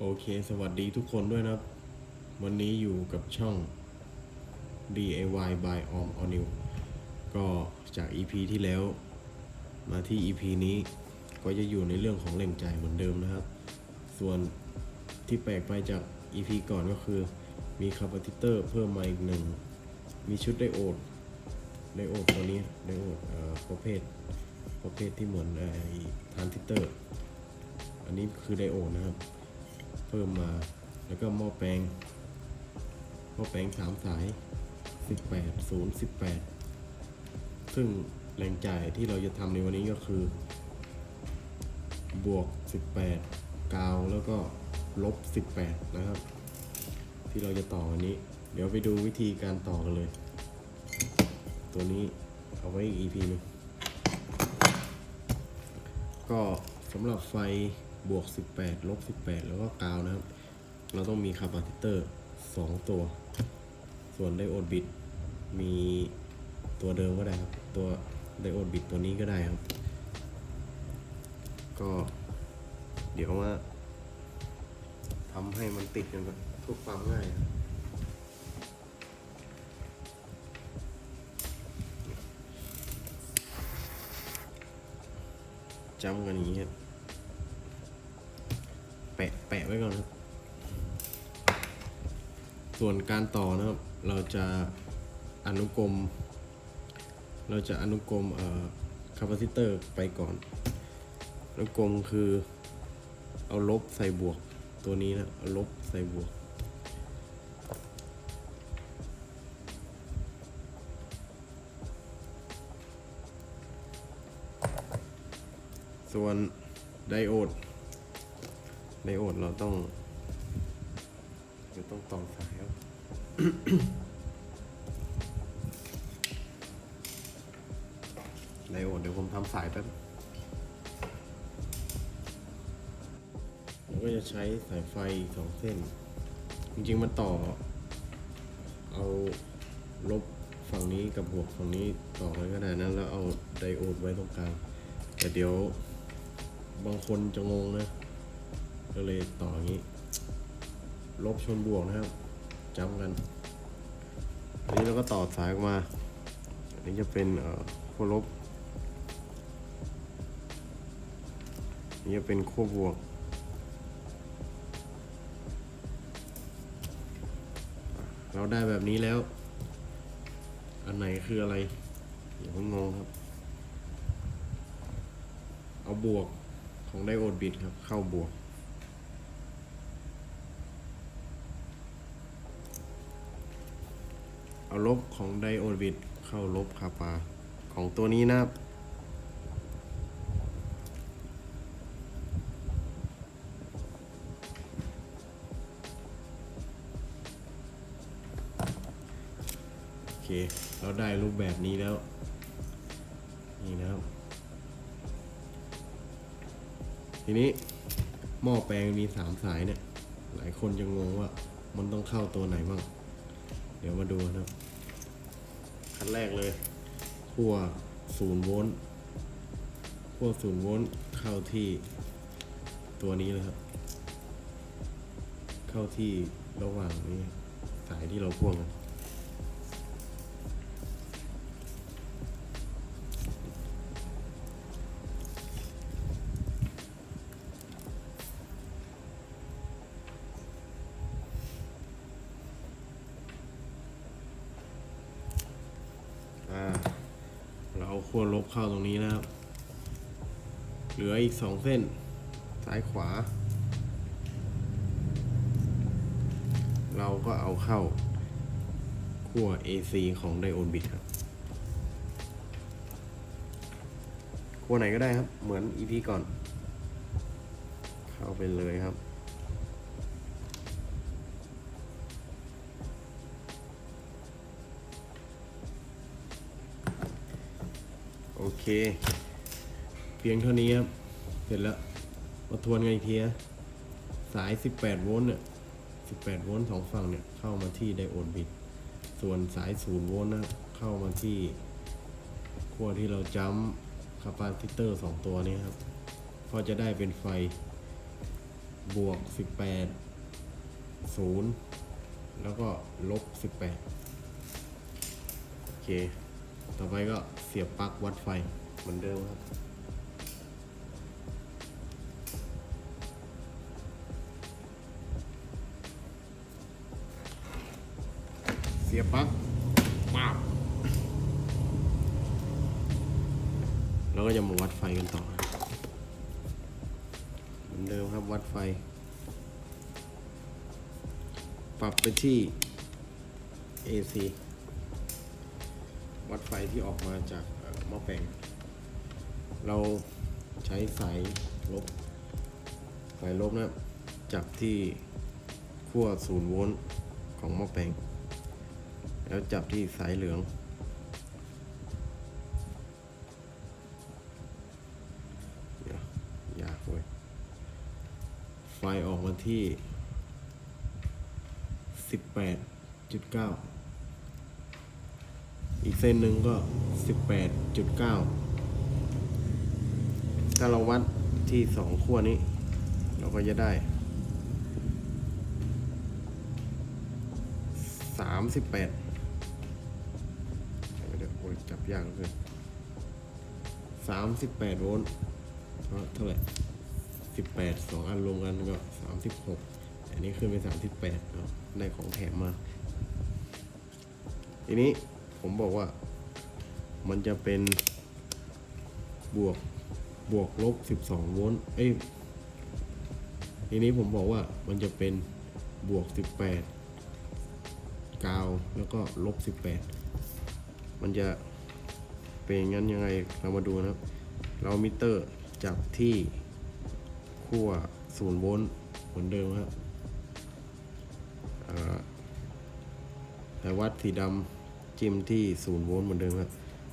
โอเค สวัสดีทุกคนด้วยนะครับ วันนี้อยู่กับช่อง DIY by Om o n i w ก็จาก EP ที่แล้ว มาที่ EP นี้ก็จะอยู่ในเรื่องของแหล่งจ่ายเหมือนเดิมนะครับ ส่วนที่แปลกไปจาก EP ก่อนก็คือ มีคาปาซิเตอร์เพิ่มมาอีกหนึ่ง มีชุดไดโอดไดโอดตัวนี้ไดโอดประเภทประเภทที่เหมือนไอ้ทรานซิสเตอร์ อันนี้คือไดโอดนะครับ เพิ่มมา แล้วก็หม้อแปลงหม้อแปลงสามสาย 18 0 18 ซึ่งแรงจ่ายที่เราจะทำในวันนี้ก็คือ บวก 18 กาวแล้วก็ลบ 18 นะครับ ที่เราจะต่อวันนี้ เดี๋ยวไปดูวิธีการต่อกันเลย ตัวนี้เอาไว้อีก EP หนึงก็สำหรับไฟ บวก 18 ลบ 18 แล้วก็กาวนะครับ เราต้องมีคาปาซิเตอร์ 2 ตัว ส่วนไดโอดบิตมีตัวเดิมก็ได้ครับ ตัวไดโอดบิตตัวนี้ก็ได้ครับ ก็เดี๋ยวมาทำให้มันติดกันก่อนเพื่อความง่ายครับจำกันอย่างนี้ครับ แปะแปะไว้ก่อนครับส่วนการต่อนะครับ เราจะอนุกรม เราจะอนุกรมเอ่อคาปาซิเตอร์ไปก่อน อนุกรมคือเอาลบใส่บวกตัวนี้นะเอาลบใส่บวก ส่วนไดโอด ไดโอดเราต้องเราต้องต่อสายครับไดโอดเดี๋ยวผมทำสายแป๊บเราก็จะใช้สายไฟสองเส้น จริงๆมันต่อ เอาลบฝั่งนี้กับบวกฝั่งนี้ต่อไว้ก็ได้นะแล้วเอาไดโอดไว้ตรงกลางแต่เดี๋ยวบางคนจะงงนะ ก็เลยต่ออย่างนี้ ลบชนบวกนะครับจำกัน อันนี้เราก็ต่อสายออกมา อันนี้จะเป็นเอ่อขั้วลบอันนี้จะเป็นขั้วบวก เราได้แบบนี้แล้ว อันไหนคืออะไรอย่าเพิ่งงงครับ เอาบวกของไดโอดบิตครับ เข้าบวก เอาลบของไดโอดบิตเข้าลบคาปาของตัวนี้นะครับ โอเค เราได้รูปแบบนี้แล้ว นี่นะครับ ทีนี้หม้อแปลงมีสามสายเนี่ย หลายคนจะงงว่ามันต้องเข้าตัวไหนบ้าง เดี๋ยวมาดูนะครับ ขั้นแรกเลยขั้วศูนย์โวลต์ขั้วศูนย์โวลต์เข้าที่ตัวนี้เลยครับ เข้าที่ระหว่างนี้สายที่เราพ่วงกัน ขั้วลบเข้าตรงนี้นะครับ เหลืออีกสองเส้น ซ้ายขวา เราก็เอาเข้าขั้ว AC ของไดโอดบิตครับขั้วไหนก็ได้ครับ เหมือน EP ก่อน เข้าไปเลยครับ เคเพียงเท่านี้ครับเสร็จแล้วมาทวนกันอีกทีนะสาย 18 โวลต์เนี่ย 18 โวลต์สองฝั่งเนี่ย เข้ามาที่ไดโอดบิตส่วนสาย 0 โวลต์นะ เข้ามาที่ขั้วที่เราจัมคาปาซิเตอร์ 2 ตัวนี้ครับ ก็จะได้เป็นไฟบวกสิบแปดศูนย์แล้วก็ลบสิบแปดโอเค ต่อไปก็เสียบปลั๊กวัดไฟเหมือนเดิมครับ เสียบปลั๊กป๊าบแล้วก็จะมาวัดไฟกันต่อ เหมือนเดิมครับวัดไฟ ปรับไปที่ AC วัดไฟที่ออกมาจากเอ่อหม้อแปลง เราใช้สายลบสายลบนะจับที่ขั้วศูนย์โวลต์ของหม้อแปลง แล้วจับที่สายเหลืองเดี๋ยวยากเว้ยไฟออกมาที่ 18.9อีก เส้นหนึ่งก็ 18.9 ถ้าเราวัดที่สองขั้วนี้ เราก็จะได้ 38เดี๋ยวโอ้ยจับยากเหลือเกิน38 โวลต์เพราะเท่าไหร่สิบแปดสองอันรวมกันก็สามสิบหกอันนี้ขึ้นไปสามสิบแปดได้ของแถมมา ทีนี้ ผมบอกว่า มันจะเป็นบวกบวกลบสิบสองโวลต์เอ้ยทีนี้ผมบอกว่ามันจะเป็นบวกสิบแปดกาวแล้วก็ลบสิบแปดมันจะเป็นงั้นยังไงเรามาดูนะครับ เรามิเตอร์จับที่ขั้วศูนย์โวลต์เหมือนเดิมครับแต่วัดสีดำ จิ้มที่ศูนย์โวลต์เหมือนเดิมครับ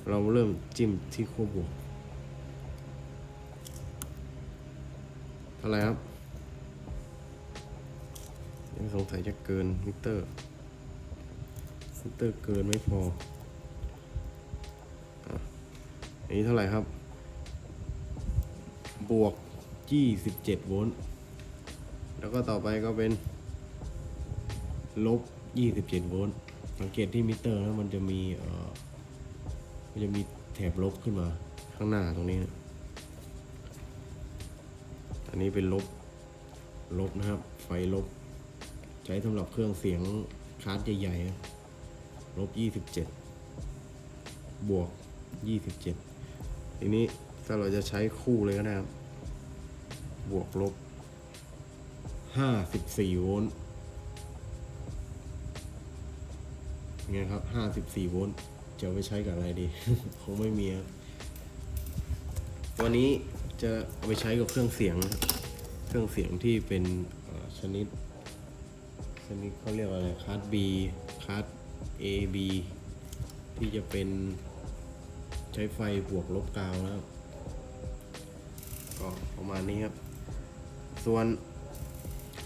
เราเริ่มจิ้มที่ขั้วบวกเท่าไรครับ ยังสงสัยจะเกินมิเตอร์มิเตอร์เกินไม่พออ,อันนี้เท่าไหร่ครับ บวก 27 โวลต์ แล้วก็ต่อไปก็เป็น ลบ 27 โวลต์ สังเกตที่มิเตอร์นะมันจะมีเอ่อมันจะมีแถบลบขึ้นมาข้างหน้าตรงนี้นะอันนี้เป็นลบลบนะครับ ไฟลบ ใช้สำหรับเครื่องเสียงคาร์ดใหญ่ๆลบ 27 บวก 27 ทีนี้ถ้าเราจะใช้คู่เลยก็ได้ครับ บวกลบ 54 โวลต์ ไงครับ54โวลต์จะไปใช้กับอะไรดี คงไม่มีครับวันนี้จะเอาไปใช้กับเครื่องเสียง เครื่องเสียงที่เป็นชนิด ชนิดเขาเรียกว่าอะไรคาร์ด B คาร์ด A B ที่จะเป็นใช้ไฟบวกลบกาวนะครับ ก็ประมาณนี้ครับ ส่วน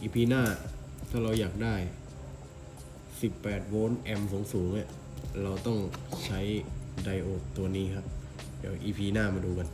อีพีหน้าถ้าเราอยากได้ 18 โวลต์แอมป์สูงๆเนี่ยเราต้องใช้ไดโอดตัวนี้ครับ เดี๋ยวอีพีหน้ามาดูกัน